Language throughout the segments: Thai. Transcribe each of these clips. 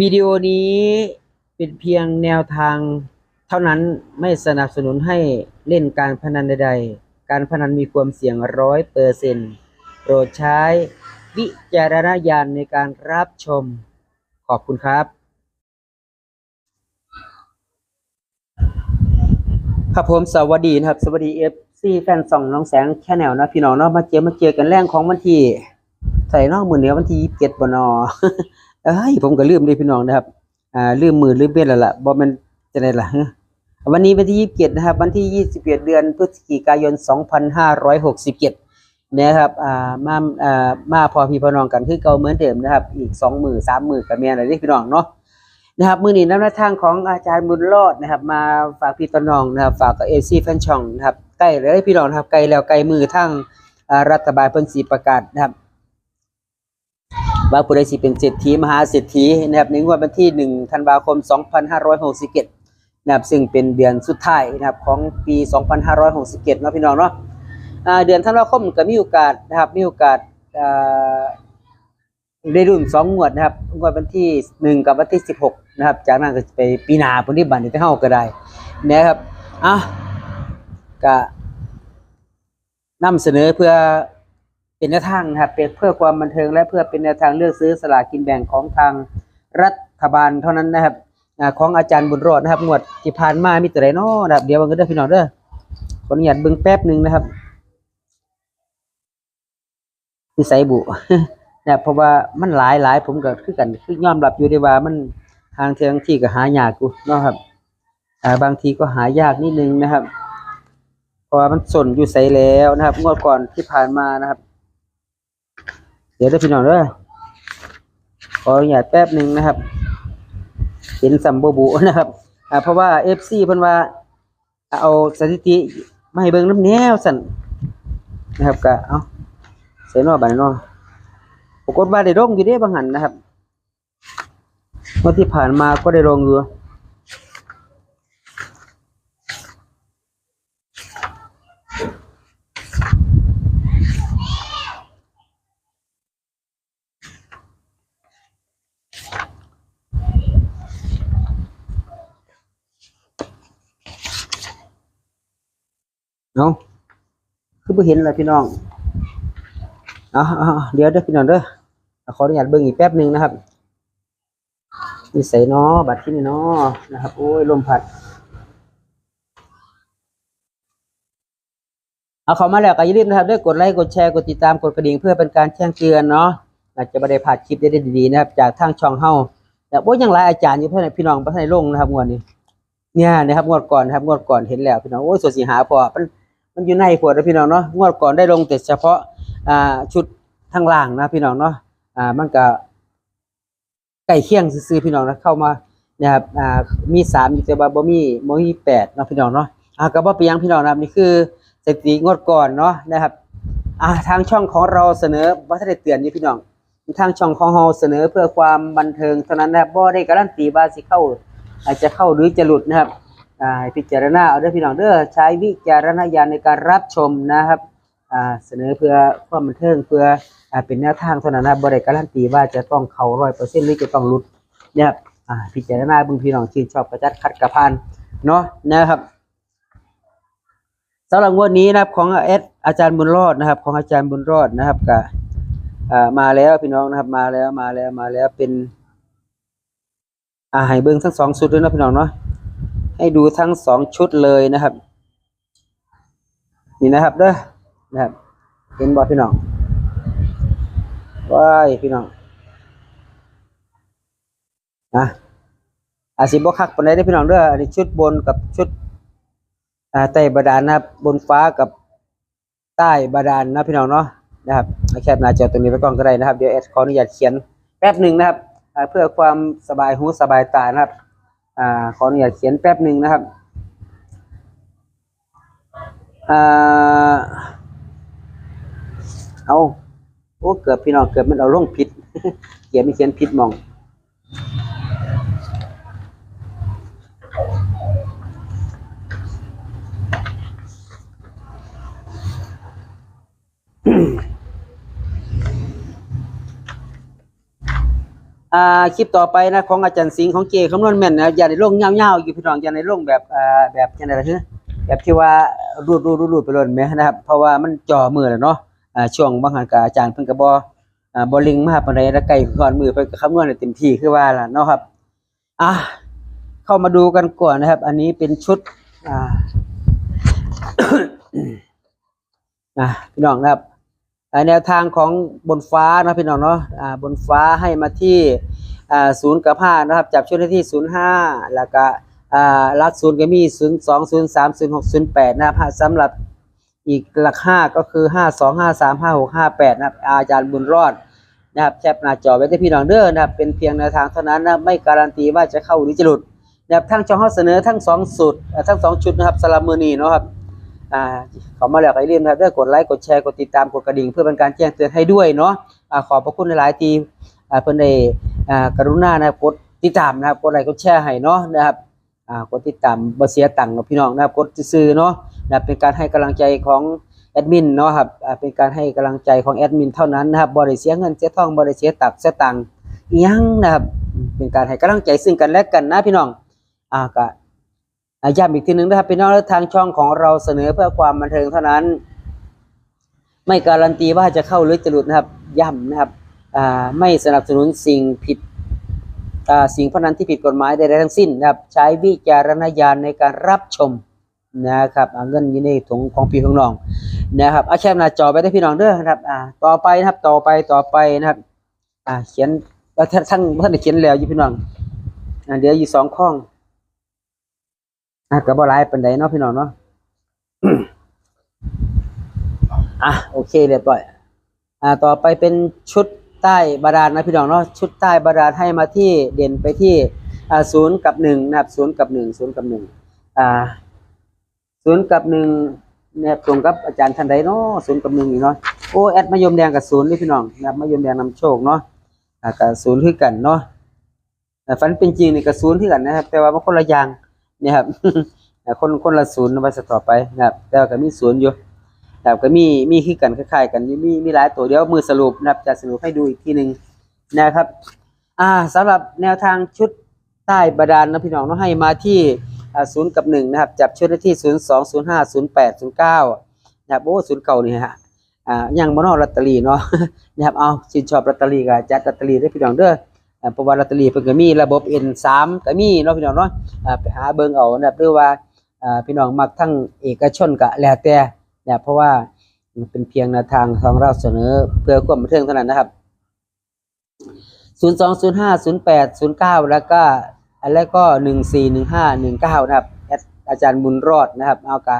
วิดีโอนี้เป็นเพียงแนวทางเท่านั้นไม่สนับสนุนให้เล่นการพนันใดๆ การพนันมีความเสี่ยงร้อยเปอร์เซนต์โปรดใช้วิจารณญาณในการรับชม ขอบคุณครับ ครับผมสวัสดีนะครับ สวัสดีเอฟซีแฟนสองน้องแสงแค่แนวนะพี่น้องเนาะมาเจอมาเจอกันแรงของวันที่ใส่นอกมือเหนือวันที่ยี่สิบเจ็ดบนอ เอ้ยผมก็ลืมเลยพี่น้องนะครับอ่าลืมมือลืมเบ็ดแล้วล่ะบ่แมันจะได้ล่ะวันนี้วันที่ยี่สิบเจ็ดนะครับ วันที่ยี่สิบเอ็ดเดือนพฤศจิกายนสองพันห้าร้อยหกสิบเจ็ดนะครับอ่ามาอ่ามาพอพี่พอน้องกันคือเก่าเหมือนเดิมนะครับ อีกสองหมือสามหมือกับเมียอะไรนี่พี่น้องเนาะนะครับมือนี้นำแนวทางของอาจารย์บุญรอดนะครับ มาฝากพี่ต้นน้องนะครับฝากกับเอซีแฟนช่องนะครับใกล้เลยพี่น้องนะครับใกล้แล้วใกล้มือทั้งรัฐบาลเพิ่นสีประกาศนะครับ ว่าผู้ใดสิเป็นเศรษฐีมหาเศรษฐีนะครับในงวดวันที่ 1 ธันวาคม 2567นะครับซึ่งเป็นเดือนสุดท้ายนะครับของปี 2567เนาะพี่น้องเนาะเดือนธันวาคมก็มีโอกาสนะครับมีโอกาสได้รุ่นสองงวดนะครับงวดวันที่หนึ่งกับวันที่สิบหกนะครับจากนั้นก็จะไปปีหนาปฏิบัติที่เฮาก็ได้นะครับอะก็นำเสนอเพื่อ เป็นแนวทางนะครับเป็นเพื่อความบันเทิงและเพื่อเป็นแนวทางเลือกซื้อสลากกินแบ่งของทางรัฐบาลเท่านั้นนะครับของอาจารย์บุญรอดนะครับงวดที่ผ่านมามีแต่ไรเนาะนะครับเดี๋ยววันก็เด้อพี่น้องเด้อขออนุญาตเบิ่งแป๊บหนึ่งนะครับนิสัยบุเนี่ยเพราะว่ามันหลายหลายผมก็คือกันคือยอมรับอยู่ได้ว่ามันทางเทียงที่ก็หายากอยู่เนาะครับอ่าบางทีก็หายากนิดนึงนะครับ เพราะว่ามันสนอยู่ใสแล้วนะครับงวดก่อนที่ผ่านมานะครับ ดี๋ยวได้พี่น้องเด้อขออนุญาตแป๊บหนึ่งนะครับ เห็นสัมบูบุนะครับอ่าเพราะว่าเอฟซีเพิ่นว่า เอาสถิติมาให้เบิ่งน้ำแนวสั่นนะครับก็เอาเสียนอบันนอปรากฏว่าได้ลงอยู่ได้บางหันนะครับเมื่อที่ผ่านมาก็ได้ลงอยู่ เนาะคือบ่เห็นเลยพี่น้องเอาเอเดี๋ยวเด้อพี่น้องเด้อขออนุญาตเบิ่งอีกแป๊บหนึ่งนะครับนี่ใส่เนาะบัตรที่นี่เนาะนะครับ โอ้ยลมพัด เอาเข้ามาแล้วก็อย่าลืมนะครับด้วยกดไลค์กดแชร์กดติดตามกดกระดิ่งเพื่อเป็นการแจ้งเตือนเนาะอาจจะไม่ได้พลาดคลิปได้ดีๆนะครับ จากทางช่องเฮาแต่โอ้ยยังหลายอาจารย์อยู่เพื่อนพี่น้องเพื่อนลงนะครับงวดนี้ เนี่ยนะครับงวดก่อนนะครับงวดก่อนเห็นแล้วพี่น้องโอ้ยสวดสีหาพอมัน มันอยู่ในขวดนะพี่น้องเนาะงวดก่อนได้ลงแต่เฉพาะอ่าชุดทางล่างนะพี่น้องเนาะอ่ามันก็ใกล้เคียงซื้อพี่น้องนะเข้ามานะครับอ่ามีสามอยู่แต่ว่าบ่มีบ่มีแปดเนาะพี่น้องเนาะอ่าก็บ่ไปนหยังพี่น้องนะครับนี่คือสถิติงวดก่อนเนาะนะครับอ่าทางช่องของเราเสนอว่าถ้าได้เตือนนี่พี่น้องทางช่องของเราเสนอเพื่อความบันเทิงเท่านั้นนะครับบ่ได้การันตีว่าสิเข้าอาจจะเข้าหรือจะหลุดนะครับ ให้พิจารณาเอาเด้อพี่น้องเด้อใช้วิจารณญาณในการรับชมนะครับเสนอเพื่อความบันเทิงเพื่ออเป็นแนวทางเท่านั้นนะบริการันตีว่าจะต้องเข้าร้อยเปอร์เซ็นต์หรือจะต้องลุดนี่ยครับพิจารณาบึงพี่น้องชื่นชอบกระจัดคัดกระพานเนาะนะครับสำหรับงวดนี้นะครับของเอสอาจารย์บุญรอดนะครับ ของอาจารย์บุญรอดนะครับก็อ่ามาแล้วพี่น้องนะครับมาแล้วมาแล้วมาแล้วเป็นอ่าให้เบิ้งทั้งสองชุดด้วยนะพี่น้องเนาะ ให้ดูทั้งสองชุดเลยนะครับ นี่นะครับเด้อนะครับ เห็นบอพี่น้องว้ายพี่น้องอะอาสิบคักปนใดได้พี่น้องเด้ออันนี้ชุดบนกับชุดอ่าใต้บาดาลนะครับ บนฟ้ากับใต้บาดาลนะพี่น้องเนาะนะครับแคปหน้าจอตรงนี้ไว้ก่อนก็ได้นะครับ เดี๋ยวแอดขออนุญาตเขียนแป๊บหนึ่งนะครับ เพื่อความสบายหูสบายตานะครับ อ่าขออนุญาตเขียนแป๊บหนึ่งนะครับอ่าเอาโอ้เกือบพี่น้องเกือบมันเอาลงผิดเขียนไม่เขียนผิดมอง อ่าคลิปต่อไปนะของอาจารย์สิงห์ของเจคำนวณแม่นนะอย่าได้ลงยาๆอยู่พี่น้องอย่าได้ลงแบบอ่าแบบจังได๋ล่ะคือแบบที่ว่ารูดๆๆๆไปเลยแม่นะครับ เพราะว่ามันจ่อมือแล้วเนาะอ่าช่วงบางหันกับอาจารย์เพิ่นก็บ่อ่าบ่ลิงมาปานใดแล้วใกล้ก่อนมือเพิ่นก็คำนวณเต็มที่คือว่าล่ะเนาะครับอะเข้ามาดูกันก่อนนะครับ อันนี้เป็นชุดอ่าอะพี่น้องนะครับ แนวทางของบนฟ้านะพี่น้องเนาะอ่าบนฟ้าให้มาที่อ่าศูนย์กับห้านะครับ จับชุดได้ที่ศูนย์ห้าแล้วก็อ่าลักศูนย์ก็มีศูนย์สองศูนย์สามศูนย์หกศูนย์แปดนะครับสำหรับอีกหลักห้าก็คือห้าสองห้าสามห้าหกห้าแปดนะครับอาจารย์บุญรอดนะครับแคปหน้าจอไว้ที่พี่น้องเด้อนะครับเป็นเพียงแนวทางเท่านั้นนะไม่การันตีว่าจะเข้าหรือจะหลุดนะครับทั้งช่องเขาเสนอทั้งสองสูตรเอ่อทั้งสองชุดนะครับสลับมือนีเนาะครับ เขามาแล้วก็อย่าลืมนะครับเด้กดไลค์กดแชร์กดติดตามกดกระดิ่ง เพื่อเป็นการแจ้งเตือนให้ด้วยเนาะอ่าขอบพระคุณหลายๆทีเพิ่อนได้กรุณานะครับกดติดตามนะครับกดไลค์กดแชร์ให้เนาะนะครับกดติดตามบ่เสียตังค์เนาะพี่น้องนะครับกดซื้อเนาะนะเป็นการให้กำลังใจของแอดมินเนาะครับเป็นการให้กำลังใจของแอดมินเท่านั้นนะครับบริเสียเงินเสียทองบริเสียตักเสียตังค์ยังนะครับเป็นการให้กำลังใจซึ่งกันและกันนะพี่น้องอ่าก็ ย้ำอีกทีหนึ่งนะครับพี่น้องแล้วทางช่องของเราเสนอเพื่อความบันเทิงเท่านั้น ไม่การันตีว่าจะเข้าหรือจะหลุดนะครับย้ำนะครับไม่สนับสนุนสิ่งผิดสิ่งพนันที่ผิดกฎหมายใดๆทั้งสิ้นนะครับ ใช้วิจารณญาณในการรับชมนะครับเงินอยี่ในถุงของพี่ของน้องนะครับเอาแคปหน้าจอไปได้พี่น้องเด้อนะครับต่อไปนะครับต่อไปต่อไปนะครับเขียนแล้วท่านท่านเขียนแล้วอยู่พี่น้องเดี๋ยวอยู่สองข้อง อะก็บ่หลายปานใดเนาะพี่น้องเนาะอะโอเคเรียบร้อยอ่าต่อไปเป็นชุดใต้บาดาลนะพี่น้องเนาะชุดใต้บาดาลให้มาที่เด่นไปที่อ่าศูนย์กับหนึ่งนะครับศูนย์กับหนึ่งศูนย์กับหนึ่งอ่าศูนย์กับหนึ่งเนี่ยตรงกับอาจารย์ทันใดเนาะศูนย์กับหนึ่งนี่เนาะโอ้แอดมายมแดงกับศูนย์นี่พี่น้องนะครับมายมแดงนำโชคเนาะอ่ากับศูนย์คือกันเนาะฝันเป็นจริงนี่กับศูนย์คือกันนะครับ แต่ว่ามันคนละอย่าง นี่ครับคนคนละศูนย์ไปสต่อไปนะครับแต่ว่าก็มีศูนย์อยู่นะครับก็มีมีคือกันคล้ายๆ กันมีมีมีหลายตัวเดี๋ยวมือสรุปนะครับจะสรุปให้ดูอีกทีหนึ่งนะครับ อ่าสำหรับแนวทางชุดใต้บาดาลนะพี่น้องเนาะให้มาที่ศูนย์กับหนึ่งนะครับ จับชุดได้ที่ศูนย์สองศูนย์ห้าศูนย์แปดศูนย์เก้านะครับโอ้ศูนย์เก่านี่ฮะอ่ายังมานอกลอตเตอรี่เนาะนะครับเอาชื่นชอบลอตเตอรี่ก็จัดลอตเตอรี่ได้พี่น้องเด้อ เพราะว่าลอตเตอรี่เพิ่นก็มีระบบ N3 ก็มีเนาะพี่น้องเนาะไปหาเบิ่งเอานะครับหรือว่าพี่น้องมักทั้งเอกชนก็แล้วแต่นะเพราะว่ามันเป็นเพียงแนวทางของเราเสนอเพื่อความบันเทิงเท่านั้นนะครับศูนย์สองศูนย์ห้าศูนย์แปดศูนย์เก้าแล้วก็อันแรกก็หนึ่งสี่หนึ่งห้าหนึ่งเก้านะครับ อาจารย์บุญรอดนะครับ เอากะ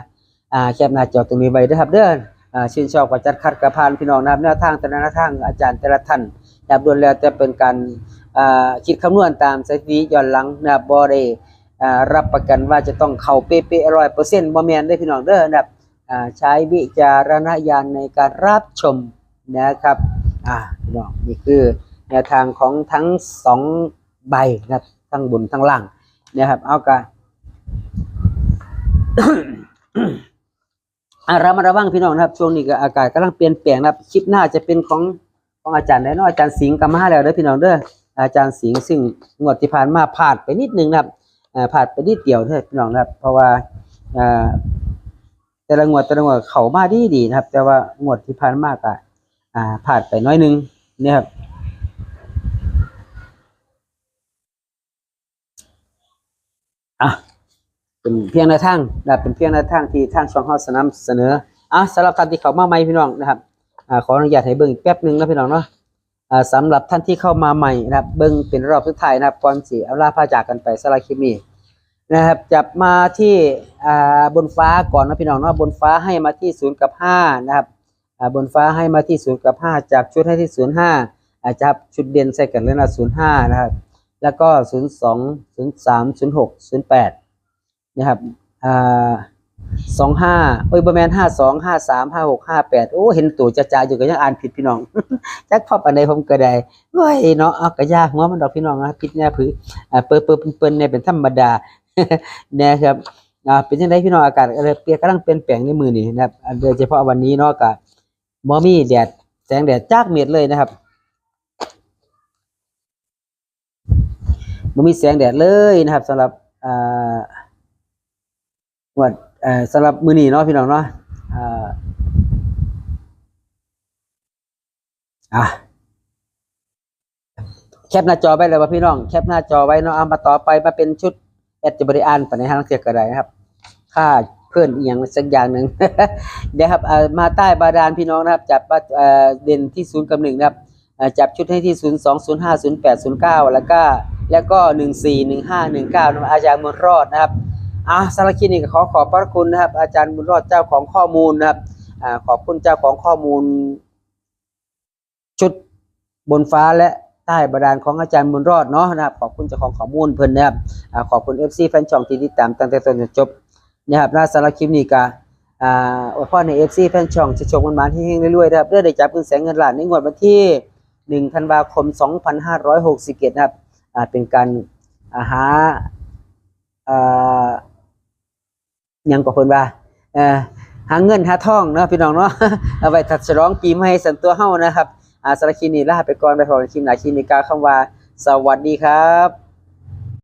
อ่าแคปหน้าจอตรงนี้ไว้ด้ครับเด้อชื่นชอบกว่าจัดคัดกระพานพี่น้องนะครับแนวทางแต่ละทางอาจารย์แต่ละท่านนะครับรวมแล้วแต่เป็นการ คิดคำนวณตามสถิติย้อนหลังนะครับบ่ได้รับประกันว่าจะต้องเข้าเป๊ะๆร้อยเปอร์เซ็นต์บ่แมนได้พี่น้องเด้อนะครับใช้วิจารณญาณในการรับชมนะครับอ่าพี่น้องนี่คือแนวทางของทั้งสองใบนะครับทั้งบนทั้งล่างนะครับเอากะอาระมัดระวังพี่น้องนะครับช่วงนี้ก็อากาศกำลังเปลี่ยนแปลงนะครับคลิปหน้าจะเป็นของของอาจารย์แน่นอนอาจารย์สิงห์กำมาแล้วเด้อพี่น้องเด้อ อาจารย์สิงห์ซึ่งงวดที่ผ่านมาพลาดไปนิดนึงนะครับอ่าพลาดไปนิดเดียวเท่านั้นพี่น้องนะครับ เพราะว่าแต่ละงวดแต่ละงวดเขามาดีดีๆนะครับ แต่ว่างวดที่ผ่านมากอะอ่าพลาดไปน้อยนึงนะครับอะเป็นเพียงแนทางนะเป็นเพียงแนทางที่ทางช่องเฮาสนำเสนออะสำหรับท่านที่เข้ามาใหม่พี่น้องนะครับอ่าขออนุญาตให้เบิ่งอีกแป๊บหนึงนะพี่น้องเนาะ สำหรับท่านที่เข้ามาใหม่นะครับ เบิ่งเป็นรอบสุดท้ายนะครับก่อนสิเอาลาพาจากกันไปสำหรับคลิปนี้นะครับจับมาที่บนฟ้าก่อนนะพี่น้องเนาะบนฟ้าให้มาที่ศูนย์กับห้านะครับบนฟ้าให้มาที่ศูนย์กับห้าจากชุดให้ที่ศูนย์ห้าอาจจะชุดเด่นใส่กันเลยนะศูนย์ห้านะครับ แล้วก็ศูนย์สองศูนย์สามศูนย์หกศูนย์แปดนะครับอ่า สองห้าเอ้ยประมาณห้าสองห้าสามห้าหกห้าแปดโอ้เห็นตัวจะจาอยู่ก็ยังอ่านผิดพี่น้อง จักพอปันใดผมก็ได้เว้ยเนาะเอากระยากหัวมันดอกพี่น้องนะผิดเนี่ยผืออ่าเปิดเปิดเปิ้นๆเนี่ยเป็นธรรมดาเนะครับอ่าเป็นยังไงพี่น้องอากาศอะไรเปียนกำลังเปลี่ยนแปลงในมือนี่นะครับโดยเฉพาะวันนี้เนาะกับมอมี่แดดแสงแดดจ้ากเม็ดเลยนะครับบ่มีแสงแดดเลยนะครับสำหรับอ่าวัด เอ่อสำหรับมื้อนี้เนาะพี่น้องเนาะอ่าอะแคปหน้าจอไว้เลยว่าพี่น้องแคปหน้าจอไว้เนาะเอามาต่อไปมาเป็นชุดแอดจะบริอ่านปานในทางเสียก็ได้นะครับ ค่าเพื่อนอีกอย่างสักอย่างหนึ่งเดี๋ยวครับเอ่อมาใต้บาดาลพี่น้องนะครับ จับว่าเอ่อเด่นที่ศูนย์กับหนึ่งนะครับเอ่อจับชุดให้ที่ศูนย์สองศูนย์ห้าศูนย์แปดศูนย์เก้าแล้วก็แล้วก็หนึ่งสี่หนึ่งห้าหนึ่งเก้าอาจารย์บุญรอดนะครับ อ่าสารคินี้ก็ขอขอบพระคุณนะครับ อาจารย์บุญรอดเจ้าของข้อมูลนะครับอ่าขอบคุณเจ้าของข้อมูล ชุดบนฟ้าและใต้บาดาลของอาจารย์บุญรอดเนาะนะครับขอบคุณเจ้าของข้อมูลเพิ่นนะครับอ่าขอบคุณ FC แฟนช่องที่ติดตามตั้งแต่ต้นจนจบนะครับน่าสารคินี้ก็อ่าอวยพรในเอฟซีแฟนช่องจะชมกันมาที่เฮงๆรวยๆนะครับเพื่อได้จับเงินแสนเงินล้านในงวดวันที่1ธันวาคม 2567นะครับอ่าเป็นการาหาอ่า ยังก็เพิ่นว่าเอ่อหาเงินหาทองเนาะพี่น้องเนาะเอาไว้ถัดฉลองปีใหม่สันตัวเฮานะครับอาสารคินีลาไปก่อนไปพบกันคลิปหนาคลิปนี้กาคำว่า สวัสดีครับ